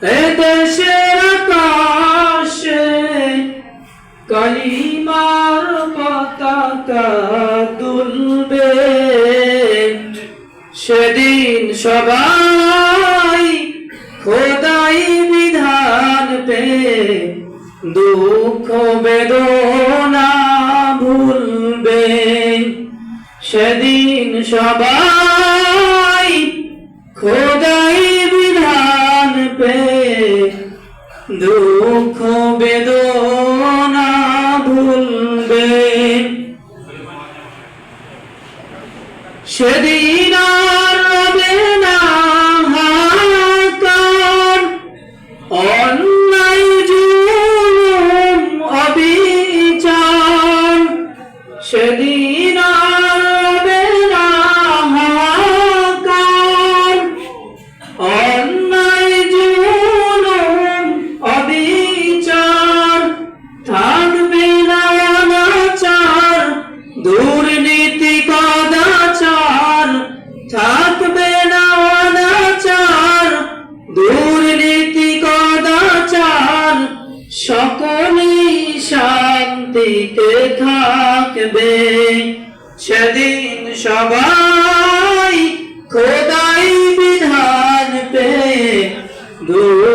এদেশের আকাশে কালিমার পতাকা দুলবে। সেদিন সবাই খোদাই বিধান পে দুঃখ বেদনা ভুলবে। সেদিন সবাই খোদাই পে দুঃখ বেদনা ভুলবে। সেদিন আর রবে না হাহাকার। অন্যায় জুলুম অবিচার। সেদিন দুর্নীতি কদাচার সকলেই শান্তিতে থাকবে। সেদিন সবাই খোদাই বিধান পে দূর